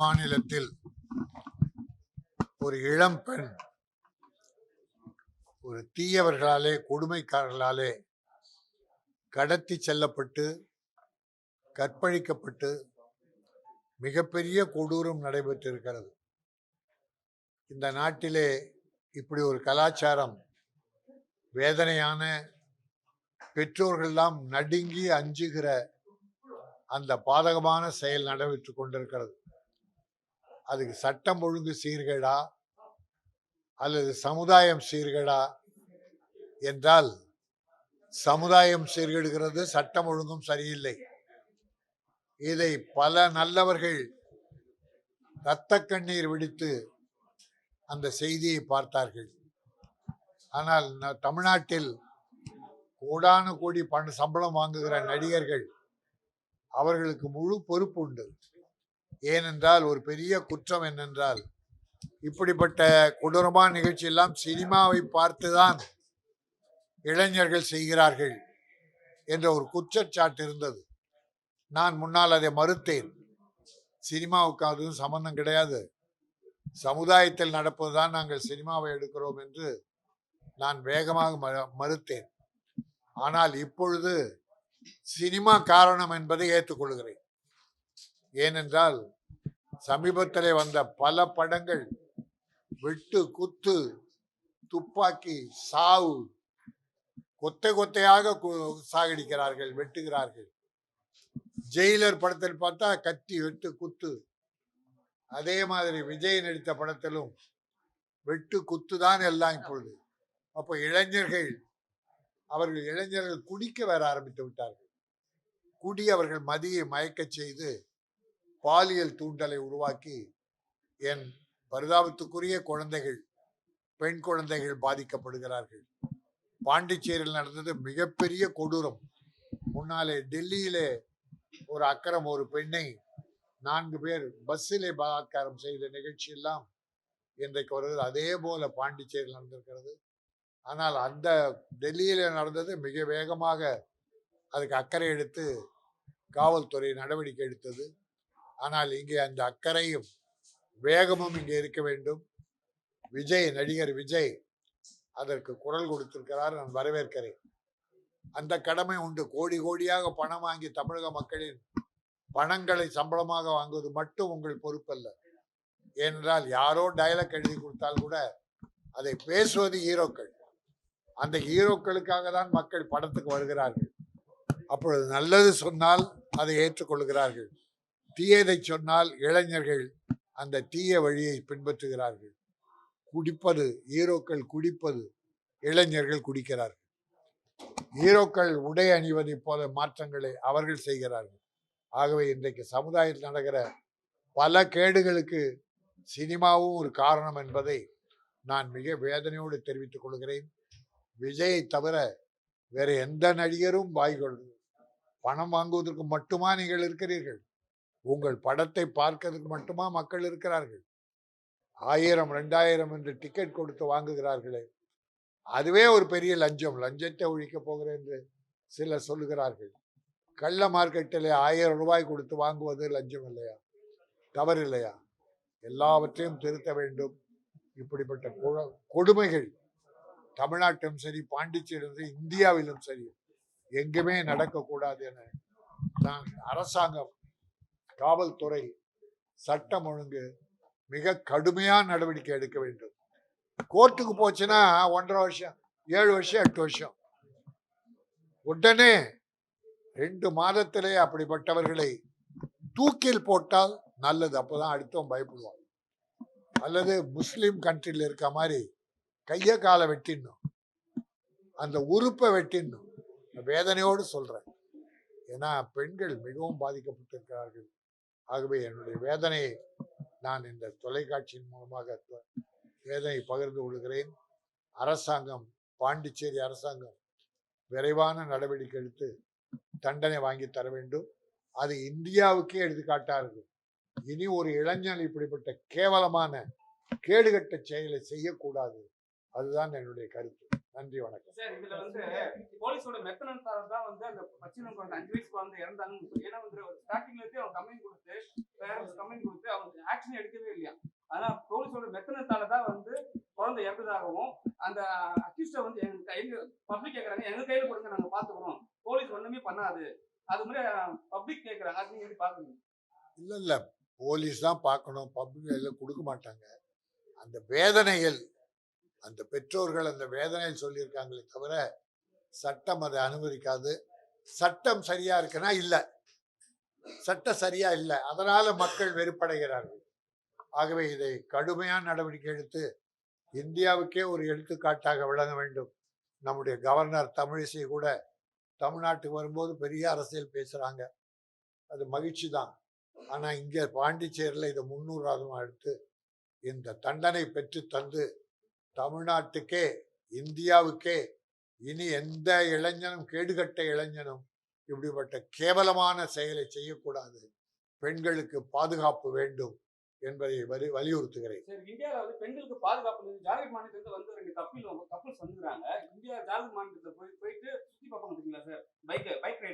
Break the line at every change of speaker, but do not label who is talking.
மாநிலத்தில் ஒரு இளம் பெண் ஒரு தீயவர்களாலே கொடுமைக்காரர்களாலே கடத்தி செல்லப்பட்டு கற்பழிக்கப்பட்டு மிகப்பெரிய கொடூரம் நடைபெற்றிருக்கிறது. இந்த நாட்டிலே இப்படி ஒரு கலாச்சாரம் வேதனையான பெற்றோர்கள்லாம் நடுங்கி அஞ்சுகிற அந்த பாதகமான செயல் நடைபெற்று கொண்டிருக்கிறது. அதுக்கு சட்டம் ஒழுங்கு சீர்கேடா? அல்லது சமுதாயம் சீர்கேடா? என்றால் சமுதாயம் சீர்கெடுகிறது சட்டம் ஒழுங்கும் சரியில்லை. இதை பல நல்லவர்கள் இரத்த கண்ணீர் விடுத்து அந்த செய்தியை பார்த்தார்கள். ஆனால் ந- தமிழ்நாட்டில் கோடானு கோடி பண சம்பளம் வாங்குகிற நடிகர்கள் அவர்களுக்கு முழு பொறுப்பு உண்டு. ஏனென்றால் ஒரு பெரிய குற்றம் என்னென்றால் இப்படிப்பட்ட கொடூரமான நிகழ்ச்சி எல்லாம் சினிமாவை பார்த்துதான் இளைஞர்கள் செய்கிறார்கள் என்ற ஒரு குற்றச்சாட்டு இருந்தது. நான் முன்னால் அதை மறுத்தேன். சினிமாவுக்கு அதுவும் சம்பந்தம் கிடையாது. சமுதாயத்தில் நடப்பதுதான் நாங்கள் சினிமாவை எடுக்கிறோம் என்று நான் வேகமாக ம மறுத்தேன். ஆனால் இப்பொழுது சினிமா காரணம் என்பதை ஏற்றுக்கொள்கிறேன். ஏனென்றால் சமீபத்திலே வந்த பல படங்கள் வெட்டு குத்து துப்பாக்கி சாவு கொத்தை கொத்தையாக கு- சாகடிக்கிறார்கள் வெட்டுகிறார்கள். ஜெயிலர் படத்தில் பார்த்தா கத்தி வெட்டு குத்து. அதே மாதிரி விஜய் நடித்த படத்திலும் வெட்டு குத்து தான் எல்லாம் இப்பொழுது. அப்போ இளைஞர்கள் அவர்கள் இளைஞர்கள் குடிக்க வர ஆரம்பித்து விட்டார்கள். குடி அவர்கள் மதியை மயக்கச் செய்து பாலியல் தூண்டலை உருவாக்கி என் பரிதாபத்துக்குரிய குழந்தைகள் பெண் குழந்தைகள் பாதிக்கப்படுகிறார்கள். பாண்டிச்சேரியில் நடந்தது மிகப்பெரிய கொடூரம். முன்னாலே டெல்லியிலே ஒரு அக்கறம் ஒரு பெண்ணை நான்கு பேர் பஸ்ஸிலே பலாத்காரம் செய்த நிகழ்ச்சி எல்லாம் இன்றைக்கு வருகிறது. அதே போல பாண்டிச்சேரியில் நடந்திருக்கிறது. ஆனால் அந்த டெல்லியில நடந்தது மிக வேகமாக அதுக்கு அக்கறை எடுத்து காவல்துறை நடவடிக்கை எடுத்தது. ஆனால் இங்கே அந்த அக்கறையும் வேகமும் இங்கே இருக்க வேண்டும். விஜய் நடிகர் விஜய் அதற்கு குரல் கொடுத்திருக்கிறார் நான் வரவேற்கிறேன். அந்த கடமை உண்டு. கோடி கோடியாக பணம் வாங்கி தமிழக மக்களின் பணங்களை சம்பளமாக வாங்குவது மட்டும் உங்கள் பொறுப்பல்ல. ஏனென்றால் யாரோ டயலாக் எழுதி கொடுத்தால் கூட அதை பேசுவது ஹீரோக்கள். அந்த ஹீரோக்களுக்காக தான் மக்கள் படத்துக்கு வருகிறார்கள். அப்பொழுது நல்லது சொன்னால் அதை ஏற்றுக்கொள்கிறார்கள். தீயதை சொன்னால் இளைஞர்கள் அந்த தீய வழியை பின்பற்றுகிறார்கள். குடிப்பது ஹீரோக்கள் குடிப்பது இளைஞர்கள் குடிக்கிறார்கள். ஹீரோக்கள் உடை அணிவதைப் போல மாற்றங்களை அவர்கள் செய்கிறார்கள். ஆகவே இன்றைக்கு சமுதாயத்தில் நடக்கிற பல கேடுகளுக்கு சினிமாவும் ஒரு காரணம் என்பதை நான் மிக வேதனையோடு தெரிவித்துக் கொள்கிறேன். விஜயை தவிர வேறு எந்த நடிகரும் வாய்கொள் பணம் வாங்குவதற்கு மட்டுமா நீங்கள் இருக்கிறீர்கள்? உங்கள் படத்தை பார்க்கறதுக்கு மட்டுமா மக்கள் இருக்கிறார்கள்? ஆயிரம் ரெண்டாயிரம் என்று டிக்கெட் கொடுத்து வாங்குகிறார்களே. அதுவே ஒரு பெரிய லஞ்சம். லஞ்சத்தை ஒழிக்க போகிறேன் என்று சிலர் சொல்லுகிறார்கள். கள்ள மார்க்கெட்டில் ஆயிரம் ரூபாய் கொடுத்து வாங்குவது லஞ்சம் இல்லையா? தவறு இல்லையா? எல்லாவற்றையும் திருத்த வேண்டும். இப்படிப்பட்ட கொடுமைகள் தமிழ்நாட்டிலும் சரி பாண்டிச்சேரியிலும் சரி இந்தியாவிலும் சரி எங்குமே நடக்கக்கூடாது என நான் அரசாங்கம் காவல்துறை சட்டம் ஒழுங்கு மிக கடுமையான நடவடிக்கை எடுக்க வேண்டும். கோர்ட்டுக்கு போச்சுன்னா ஒன்றரை வருஷம் ஏழு வருஷம் எட்டு வருஷம். உடனே ரெண்டு மாதத்திலே அப்படிப்பட்டவர்களை தூக்கில் போட்டால் நல்லது. அப்போதான் அடுத்தவன் பயப்படுவான். அல்லது முஸ்லீம் கண்ட்ரியில் இருக்க மாதிரி கையை காலை வெட்டிடணும். அந்த உறுப்பை வெட்டிடணும். வேதனையோடு சொல்கிறேன் ஏன்னா பெண்கள் மிகவும் பாதிக்கப்பட்டிருக்கிறார்கள். ஆகவே என்னுடைய வேதனையை நான் இந்த தொலைக்காட்சியின் மூலமாக வேதனை பகிர்ந்து கொள்கிறேன். அரசாங்கம் பாண்டிச்சேரி அரசாங்கம் விரைவான நடவடிக்கை எடுத்து தண்டனை வாங்கி தர வேண்டும். அது இந்தியாவுக்கே எடுத்துக்காட்டாக இருக்கும் இனி ஒரு இளைஞன் இப்படிப்பட்ட கேவலமான கேடுகட்ட செயலை செய்யக்கூடாது. அதுதான் என்னுடைய கருத்து. நன்றி வணக்கம்.
சார் இதுல வந்து போலீஸோட மெத்தனத்தால தான் வந்து அந்த பச்சினம் குழந்தை அஞ்சு வயசு குழந்தை இறந்தாங்கன்னு ஏன்னா வந்து ஒரு ஸ்டார்டிங்ல இருந்து அவன் கம்ப்ளைண்ட் கொடுத்து பேரண்ட்ஸ் கம்ப்ளைண்ட் கொடுத்து அவங்க ஆக்ஷன் எடுக்கவே இல்லையா? ஆனா போலீஸோட மெத்தனத்தால தான் வந்து குழந்தை இறந்ததாகவும் அந்த அக்யூஸ்ட வந்து எங்க கையில பப்ளிக் கேக்குறாங்க எங்க கையில கொடுங்க நாங்க பாத்துக்கிறோம். போலீஸ் ஒண்ணுமே பண்ணாது. அது மாதிரி பப்ளிக் கேக்குறாங்க. அது எப்படி பாக்குறீங்க?
இல்ல இல்ல. போலீஸ் தான் பார்க்கணும் பப்ளிக் எல்லாம் கொடுக்க மாட்டாங்க. அந்த வேதனைகள் அந்த பெற்றோர்கள் அந்த வேதனையில் சொல்லியிருக்காங்களே தவிர சட்டம் அதை அனுமதிக்காது. சட்டம் சரியா இருக்குன்னா இல்லை. சட்டம் சரியா இல்லை. அதனால மக்கள் வெறுப்படைகிறார்கள். ஆகவே இதை கடுமையான நடவடிக்கை எடுத்து இந்தியாவுக்கே ஒரு எடுத்துக்காட்டாக விளங்க வேண்டும். நம்முடைய கவர்னர் தமிழிசை கூட தமிழ்நாட்டுக்கு வரும்போது பெரிய அரசியல் பேசுகிறாங்க அது மகிழ்ச்சி தான் ஆனால் இங்கே பாண்டிச்சேரியில் இதை முன்னூறாவதும் எடுத்து இந்த தண்டனை பெற்று தந்து தமிழ்நாட்டுக்கே இந்தியாவுக்கே இனி எந்த இளைஞனும் கேடுகட்ட இளைஞனும் இப்படிப்பட்ட கேவலமான செயலை செய்யக்கூடாது. பெண்களுக்கு பாதுகாப்பு வேண்டும் என்பதை வலி வலியுறுத்துகிறேன்.
இந்தியாவில் வந்து பெண்களுக்கு பாதுகாப்பு ஜார்க்கண்ட் மாநிலத்துல வந்து ரெண்டு கப்பில் கப்பல்ஸ் வந்துக்கிறாங்க இந்தியா ஜார்க்கண்ட் மாநிலத்தில் போய் போயிட்டு சுற்றி பார்ப்பாங்க பார்த்தீங்களா சார்?